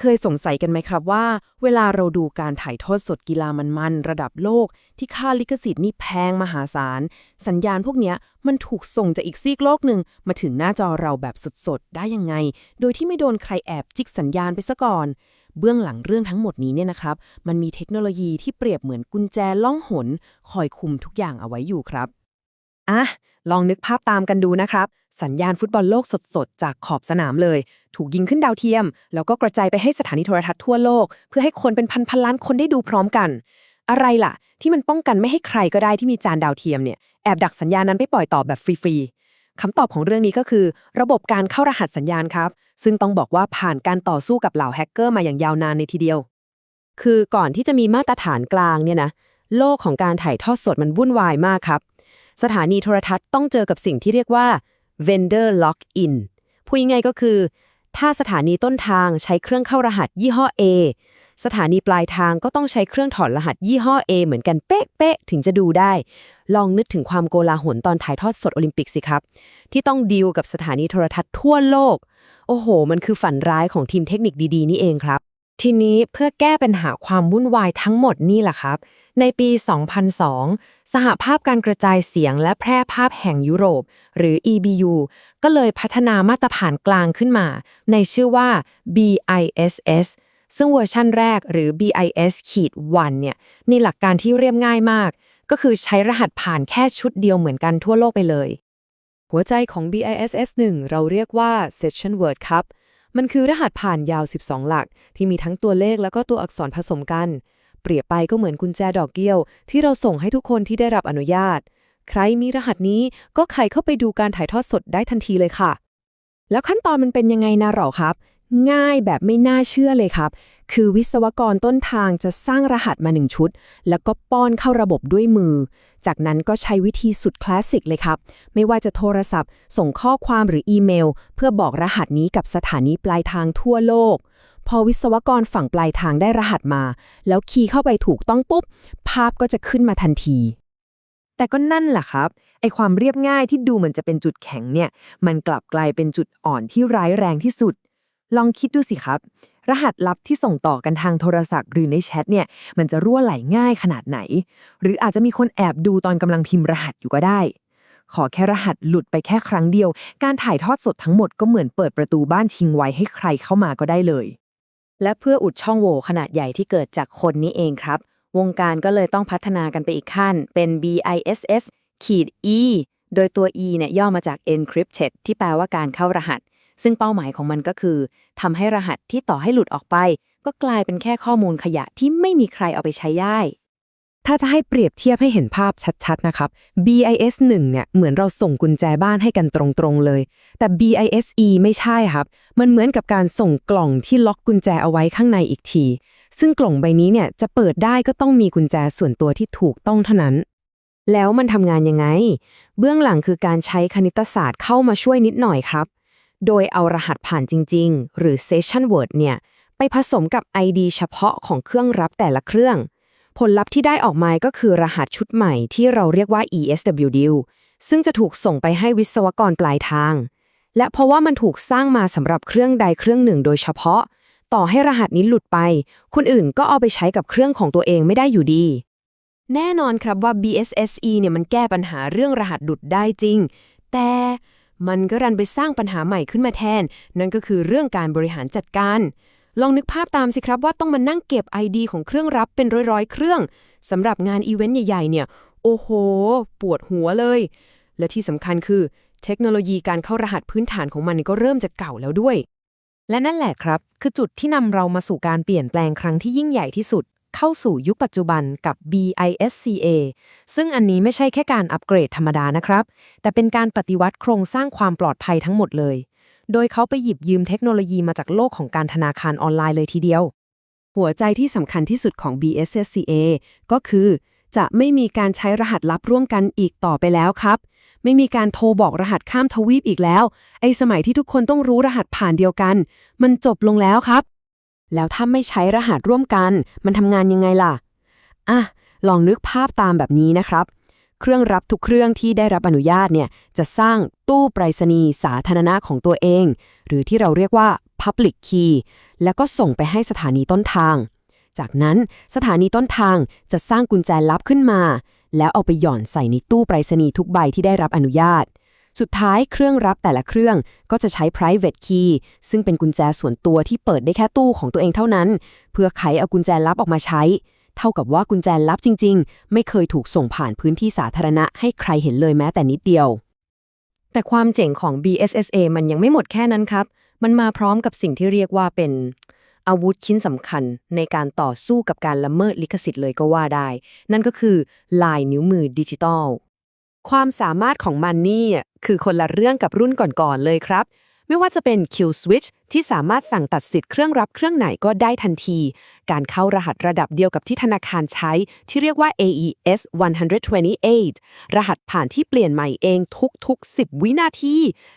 เคยสงสัยกันไหมครับว่า เวลาเราดูการถ่ายทอดสดกีฬามันๆระดับโลก ที่ค่าลิขสิทธิ์นี่แพงมหาศาล สัญญาณพวกเนี้ยมันถูกส่งจากอีกซีกโลกหนึ่งมาถึงหน้าจอเราแบบสดๆ ได้ยังไง โดยที่ไม่โดนใครแอบจิกสัญญาณไปซะก่อน เบื้องหลังเรื่องทั้งหมดนี้เนี่ยนะครับ มันมีเทคโนโลยีที่เปรียบเหมือนกุญแจล่องหน คอยคุมทุกอย่างเอาไว้อยู่ครับ อะ ลองนึกภาพตามกันดูนะครับ สัญญาณฟุตบอลโลกสดๆ จากขอบสนามเลย ถูกยิงขึ้นดาวเทียม แล้วก็กระจายไปให้สถานีโทรทัศน์ทั่วโลก เพื่อให้คนเป็นพันพันล้านคนได้ดูพร้อมกัน อะไรล่ะ ที่มันป้องกันไม่ให้ใครก็ได้ที่มีจานดาวเทียมเนี่ยแอบดักสัญญาณนั้นไปปล่อยต่อแบบฟรีๆคำตอบของเรื่องนี้ก็คือ ระบบการเข้ารหัสสัญญาณครับ ซึ่งต้องบอกว่าผ่านการต่อสู้กับเหล่าแฮกเกอร์มาอย่างยาวนานในทีเดียว คือก่อนที่จะมีมาตรฐานกลางเนี่ยนะ โลกของการถ่ายทอดสดมันวุ่นวายมากครับ สถานีโทรทัศน์ต้องเจอกับสิ่งที่เรียกว่า vendor lock in พูดง่ายก็คือ ถ้าสถานีต้นทางใช้เครื่องเข้ารหัสยี่ห้อ A สถานีปลายทางก็ต้องใช้เครื่องถอดรหัสยี่ห้อ A เหมือนกันเป๊ะๆถึงจะดูได้ ลองนึกถึงความโกลาหลตอนถ่ายทอดสดโอลิมปิกสิครับ ที่ต้องดีลกับสถานีโทรทัศน์ทั่วโลก โอ้โห มันคือฝันร้ายของทีมเทคนิคดีๆ นี่เองครับ ทีนี้เพื่อแก้ปัญหาความวุ่นวายทั้งหมดนี่แหละครับ ในปี 2002 สหภาพการกระจายเสียงและแพร่ภาพแห่งยุโรป หรือ EBU ก็เลยพัฒนามาตรฐานกลางขึ้นมา ในชื่อว่า BISS ซึ่งเวอร์ชั่นแรกหรือ BIS-1 เนี่ยมีหลักการที่เรียบง่ายมาก ก็คือใช้รหัสผ่านแค่ชุดเดียวเหมือนกันทั่วโลกไปเลย หัวใจของ BISS 1 เราเรียกว่า Session Word ครับ มันคือรหัสผ่านยาว 12 หลัก ที่มีทั้งตัวเลขแล้วก็ตัวอักษรผสมกัน เปรียบไปก็เหมือนกุญแจดอกเกี้ยว ที่เราส่งให้ทุกคนที่ได้รับอนุญาต ใครมีรหัสนี้ก็ใครเข้าไปดูการถ่ายทอดสดได้ทันทีเลยค่ะ แล้วขั้นตอนมันเป็นยังไงนะหรอครับ ง่ายแบบไม่น่าเชื่อเลยครับ คือวิศวกรต้นทางจะสร้างรหัสมาหนึ่งชุด แล้วก็ป้อนเข้าระบบด้วยมือ จากนั้นก็ใช้วิธีสุดคลาสสิกเลยครับ ไม่ว่าจะโทรศัพท์ ส่งข้อความหรืออีเมล เพื่อบอกรหัสนี้กับสถานีปลายทางทั่วโลก พอวิศวกรฝั่งปลายทางได้รหัสมา แล้วคีย์เข้าไปถูกต้องปุ๊บ ภาพก็จะขึ้นมาทันที แต่ก็นั่นแหละครับไอความเรียบง่ายที่ดูเหมือนจะเป็นจุดแข็งเนี่ย มันกลับกลายเป็นจุดอ่อนที่ร้ายแรงที่สุด ลองคิดดูสิครับ รหัสลับที่ส่งต่อกันทางโทรศัพท์ หรือในแชทเนี่ย มันจะรั่วไหลง่ายขนาดไหน หรืออาจจะมีคนแอบดูตอนกำลังพิมพ์รหัสอยู่ก็ได้ ขอแค่รหัสหลุดไปแค่ครั้งเดียว การถ่ายทอดสดทั้งหมดก็เหมือนเปิดประตูบ้านทิ้งไว้ให้ใครเข้ามาก็ได้เลย และเพื่ออุดช่องโหว่ขนาดใหญ่ที่เกิดจากคนนี้เองครับ วงการก็เลยต้องพัฒนากันไปอีกขั้น เป็น BISS ขีด E โดยตัว E เนี่ยย่อมาจาก encrypted ที่แปลว่าการเข้ารหัส ซึ่งเป้าหมายของมันก็คือทำให้รหัสที่ต่อให้หลุดออกไป ก็กลายเป็นแค่ข้อมูลขยะที่ไม่มีใครเอาไปใช้ได้ถ้าจะให้เปรียบเทียบให้เห็นภาพชัดๆ นะครับ BIS 1 เนี่ย เหมือนเราส่งกุญแจบ้านให้กันตรงๆ เลย แต่ BISE ไม่ใช่ครับ มันเหมือนกับการส่งกล่องที่ล็อกกุญแจเอาไว้ข้างในอีกที ซึ่งกล่องใบนี้เนี่ย จะเปิดได้ก็ต้องมีกุญแจส่วนตัวที่ถูกต้องเท่านั้น แล้วมันทำงานยังไง เบื้องหลังคือการใช้คณิตศาสตร์เข้ามาช่วยนิดหน่อยครับ โดยเอารหัสผ่านจริง ๆ หรือ Session Word เนี่ย ไปผสมกับ ID เฉพาะของเครื่องรับแต่ละเครื่อง ผลลัพธ์ที่ได้ออกมาก็คือรหัสชุดใหม่ที่เราเรียกว่า ESWD ซึ่งจะถูกส่งไปให้วิศวกรปลายทาง และเพราะว่ามันถูกสร้างมาสำหรับเครื่องใดเครื่องหนึ่งโดยเฉพาะ ต่อให้รหัสนี้หลุดไป คนอื่นก็เอาไปใช้กับเครื่องของตัวเองไม่ได้อยู่ดี แน่นอนครับว่า BSSE เนี่ยมันแก้ปัญหาเรื่องรหัสหลุดได้จริง แต่ มันก็รันไปสร้างปัญหาใหม่ขึ้นมาแทน นั่นก็คือเรื่องการบริหารจัดการ ลองนึกภาพตามสิครับว่าต้องมานั่งเก็บ ID ของเครื่องรับเป็นร้อยๆ เครื่องสำหรับงานอีเวนต์ใหญ่ๆ เนี่ย โอ้โห ปวดหัวเลย และที่สำคัญคือ เทคโนโลยีการเข้ารหัสพื้นฐานของมันก็เริ่มจะเก่าแล้วด้วย และนั่นแหละครับ คือจุดที่นำเรามาสู่การเปลี่ยนแปลงครั้งที่ยิ่งใหญ่ที่สุด เข้าสู่ยุคปัจจุบันกับ BISCA ซึ่งอันนี้ไม่ใช่แค่การอัปเกรดธรรมดานะครับ แต่เป็นการปฏิวัติโครงสร้างความปลอดภัยทั้งหมดเลย โดยเขาไปหยิบยืมเทคโนโลยีมาจากโลกของการธนาคารออนไลน์เลยทีเดียว หัวใจที่สำคัญที่สุดของ BSSCA ก็คือ จะไม่มีการใช้รหัสลับร่วมกันอีกต่อไปแล้วครับไม่มีการโทรบอกรหัสข้ามทวีปอีกแล้ว ไอ้สมัยที่ทุกคนต้องรู้รหัสผ่านเดียวกัน มันจบลงแล้วครับ แล้วถ้าไม่ใช้รหัสร่วมกัน มันทำงานยังไงล่ะ อะ ลองนึกภาพตามแบบนี้นะครับ เครื่องรับทุกเครื่องที่ได้รับอนุญาตเนี่ย จะสร้างตู้ไปรษณีย์สาธารณะของตัวเอง หรือที่เราเรียกว่า Public Key แล้วก็ส่งไปให้สถานีต้นทาง จากนั้นสถานีต้นทางจะสร้างกุญแจลับขึ้นมา แล้วเอาไปหย่อนใส่ในตู้ไปรษณีย์ทุกใบที่ได้รับอนุญาต สุดท้ายเครื่องรับแต่ละเครื่องก็จะใช้ private key ซึ่งเป็นกุญแจส่วนตัวที่เปิดได้แค่ตู้ของตัวเองเท่านั้น เพื่อไขเอากุญแจลับออกมาใช้ เท่ากับว่ากุญแจลับจริง ๆ ไม่เคยถูกส่งผ่านพื้นที่สาธารณะให้ใครเห็นเลยแม้แต่นิดเดียว แต่ความเจ๋งของ BSSA มันยังไม่หมดแค่นั้นครับ มันมาพร้อมกับสิ่งที่เรียกว่าเป็นอาวุธชิ้นสำคัญในการต่อสู้กับการละเมิดลิขสิทธิ์เลยก็ว่าได้ นั่นก็คือลายนิ้วมือดิจิตอลความสามารถของมันนี่ คือคนละเรื่องกับรุ่นก่อนๆเลยครับ ไม่ว่าจะเป็น Q Switch ที่สามารถสั่งตัดสิทธิ์เครื่องรับเครื่องไหนก็ได้ทันที การเข้ารหัสระดับเดียวกับที่ธนาคารใช้ ที่เรียกว่า AES 128 รหัสผ่านที่เปลี่ยนใหม่เองทุกๆ 10 วินาที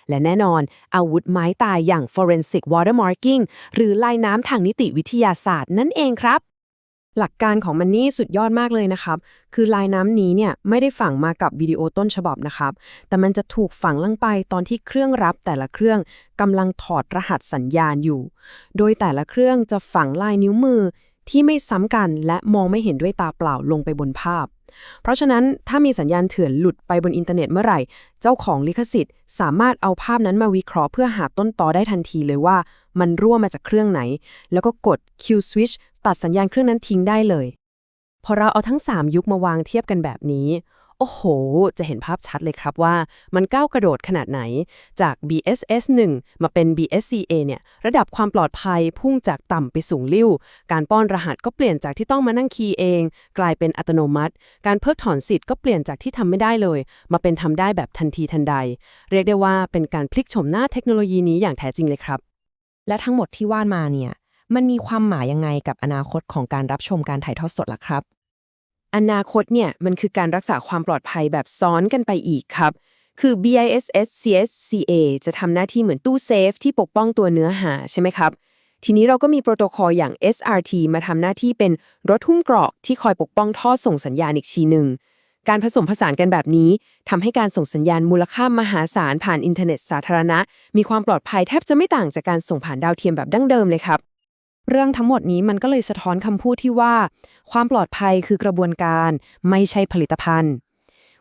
และแน่นอน อาวุธไม้ตายอย่าง Forensic Watermarking หรือลายน้ำทางนิติวิทยาศาสตร์นั่นเองครับ หลักการของมันนี่สุดยอดมากเลยนะครับ คือลายน้ำนี้เนี่ยไม่ได้ฝังมากับวิดีโอต้นฉบับนะครับ แต่มันจะถูกฝังลงไปตอนที่เครื่องรับแต่ละเครื่องกำลังถอดรหัสสัญญาณอยู่ โดยแต่ละเครื่องจะฝังลายนิ้วมือที่ไม่ซ้ำกันและมองไม่เห็นด้วยตาเปล่าลงไปบนภาพ เพราะฉะนั้นถ้ามีสัญญาณเถื่อนหลุดไปบนอินเทอร์เน็ตเมื่อไหร่ เจ้าของลิขสิทธิ์ สามารถเอาภาพนั้นมาวิเคราะห์เพื่อหาต้นตอได้ทันทีเลยว่า มันรั่วมาจากเครื่องไหน แล้วก็กด Q switch ตัดสัญญาณเครื่องนั้นทิ้งได้เลย พอเราเอาทั้ง 3 ยุคมาวางเทียบกันแบบนี้ โอ้โห จะเห็นภาพชัดเลยครับว่ามันก้าวกระโดดขนาดไหน จาก BSS 1 มาเป็น BSCA เนี่ย ระดับความปลอดภัยพุ่งจากต่ำไปสูงลิ่วการป้อนรหัสก็เปลี่ยนจากที่ต้องมานั่งคีย์เอง กลายเป็นอัตโนมัติ การเพิกถอนสิทธิ์ก็เปลี่ยนจากที่ทำไม่ได้เลย มาเป็นทำได้แบบทันทีทันใด เรียกได้ว่าเป็นการพลิกโฉมหน้าเทคโนโลยีนี้อย่างแท้จริงเลยครับ และทั้งหมดที่ว่านมาเนี่ย มันมีความหมายยังไงกับอนาคตของการรับชมการถ่ายทอดสดล่ะครับ อนาคตเนี่ยมันคือการรักษาความปลอดภัยแบบซ้อนกันไปอีกครับ คือ BISS CSCA จะทำหน้าที่เหมือนตู้เซฟที่ปกป้องตัวเนื้อหาใช่ไหมครับ ทีนี้เราก็มีโปรโตคอลอย่าง SRT มาทำหน้าที่เป็นรถหุ้มเกราะที่คอยปกป้องท่อส่งสัญญาณอีกทีหนึ่งการผสมผสานกันแบบนี้ทำให้การส่งสัญญาณมูลค่ามหาศาลผ่านอินเทอร์เน็ตสาธารณะ มีความปลอดภัยแทบจะไม่ต่างจากการส่งผ่านดาวเทียมแบบดั้งเดิมเลยครับ เรื่องทั้งหมดนี้มันก็เลยสะท้อนคำพูดที่ว่า ความปลอดภัยคือกระบวนการไม่ใช่ผลิตภัณฑ์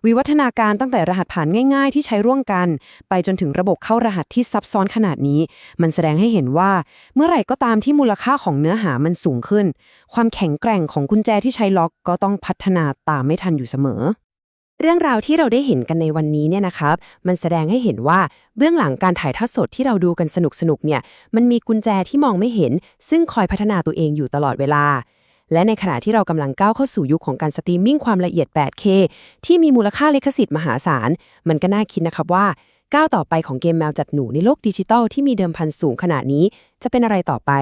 วิวัฒนาการตั้งแต่รหัสผ่านง่ายๆ ที่ใช้ร่วมกัน ไปจนถึงระบบเข้ารหัสที่ซับซ้อนขนาดนี้ มันแสดงให้เห็นว่า เมื่อไหร่ก็ตามที่มูลค่าของเนื้อหามันสูงขึ้น ความแข็งแกร่งของกุญแจที่ใช้ล็อกก็ต้องพัฒนาตามไม่ทันอยู่เสมอ เรื่องราวที่เราได้เห็นกันในวันนี้เนี่ยนะครับ มันแสดงให้เห็นว่าเบื้องหลังการถ่ายทอดสดที่เราดูกันสนุกๆเนี่ย มันมีกุญแจที่มองไม่เห็น ซึ่งคอยพัฒนาตัวเองอยู่ตลอดเวลา และในขณะที่เรากำลังก้าวเข้าสู่ยุคของการสตรีมมิ่งความละเอียด 8K ที่มีมูลค่าลิขสิทธิ์มหาศาล มันก็น่าคิดนะครับว่าก้าวต่อไปของเกมแมวจัดหนูในโลกดิจิทัลที่มีเดิมพันสูงขนาดนี้ จะเป็นอะไรต่อไป